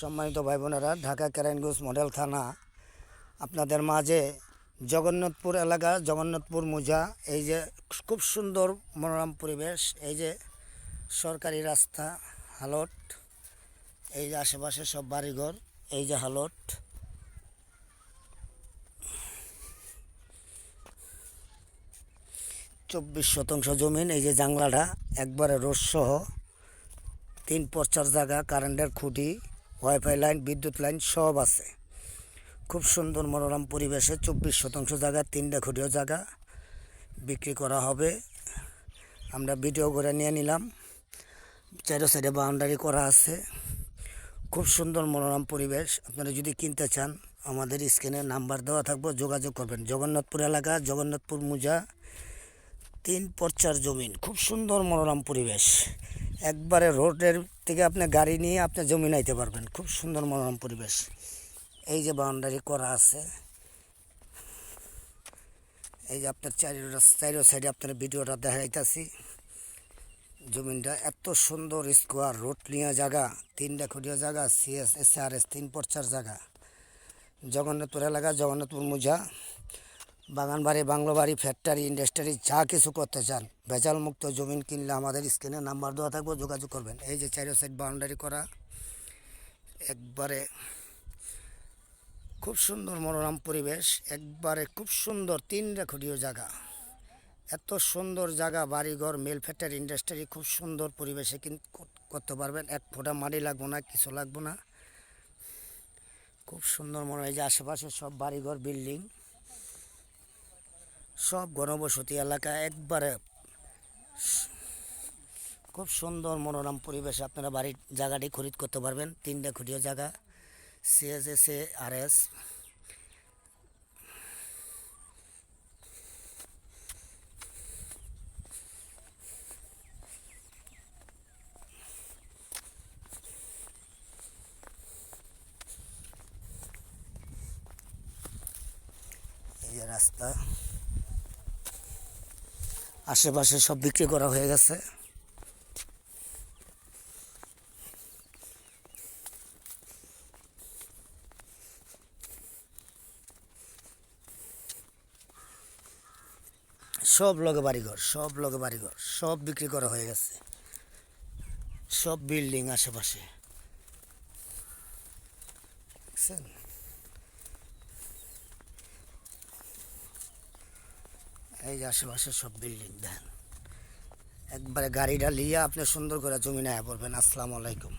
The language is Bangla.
সম্মানিত ভাই বোনেরা ঢাকা কেরানগঞ্জ মডেল থানা, আপনাদের মাঝে জগন্নাথপুর এলাকা, জগন্নাথপুর মোজা, এই যে খুব সুন্দর মনোরম পরিবেশ, এই যে সরকারি রাস্তা, হালট, এই যে আশেপাশে সব বাড়িঘর, এই যে হালট। চব্বিশ শতাংশ জমিন, এই যে জাংলাটা একবারে রোড সহ, তিন পর্চার জায়গা কারেন্টের খুঁটি। ওয়াইফাই লাইন বিদ্যুৎ লাইন সব আছে। খুব সুন্দর মনোরম পরিবেশে চব্বিশ শতাংশ জায়গা, তিনটা খুঁটিও জায়গা বিক্রি করা হবে। আমরা ভিডিও করে নিয়ে নিলাম। চারো সাইডে বাউন্ডারি করা আছে। খুব সুন্দর মনোরম পরিবেশ। আপনারা যদি কিনতে চান, আমাদের স্ক্রিনে নাম্বার দেওয়া থাকব, যোগাযোগ করবেন। জগন্নাথপুর এলাকা, জগন্নাথপুর মুজা, তিন পর্চার জমিন। খুব সুন্দর মনোরম পরিবেশ। একবারে রোডের থেকে আপনি গাড়ি নিয়ে আপনি জমি নাইতে পারবেন। খুব সুন্দর মনোরম পরিবেশ। এই যে বাউন্ডারি করা আছে। এই যে আপনার চারি চারি সাইডে আপনার ভিডিওটা দেখাইতেছি। জমিনটা এত সুন্দর স্কোয়ার, রোড নিয়ে জায়গা, তিনটা খুঁটিয়া জায়গা সিএস এস আর এস তিন পর্চার জায়গা। জগন্নাথপুর এলাকা, জগন্নাথপুর মুজা। বাগানবাড়ি, বাংলোবাড়ি, ফ্যাক্টরি, ইন্ডাস্ট্রি, যা কিছু করতে চান ভেজাল মুক্ত জমিন কিনলে আমাদের স্ক্রিনে নাম্বার দেওয়া থাকবে, যোগাযোগ করবেন। এই যে চারো সাইড বাউন্ডারি করা, একবারে খুব সুন্দর মনোরম পরিবেশ, একবারে খুব সুন্দর তিন খুঁটিও জায়গা। এত সুন্দর জায়গা, বাড়িঘর, মিল ফ্যাক্টরি, ইন্ডাস্ট্রি, খুব সুন্দর পরিবেশে কিন্তু করতে পারবেন। এক ফোঁটা মাটি লাগবো না, কিছু লাগবো না। খুব সুন্দর মনে হয় যে আশেপাশে সব বাড়িঘর, বিল্ডিং। সব ঘনবসতি এলাকা একবারে খুব সুন্দর মনোরম পরিবেশে আপনারা বাড়ির জায়গাটি খরিদ করতে পারবেন। তিনটা খুঁটিও জায়গা সিএসএস আর এস রাস্তা। আশেপাশে সব বিক্রি করা হয়ে গেছে। সব লগে বাড়িঘর, সব লগে বাড়িঘর, সব বিক্রি করা হয়ে গেছে। সব বিল্ডিং আশেপাশে। দেখছেন? এই যে আশেপাশে সব বিল্ডিং দেন একবারে গাড়িটা নিয়ে আপনি সুন্দর করে জমি নেয়া পড়বেন। আসসালামু আলাইকুম।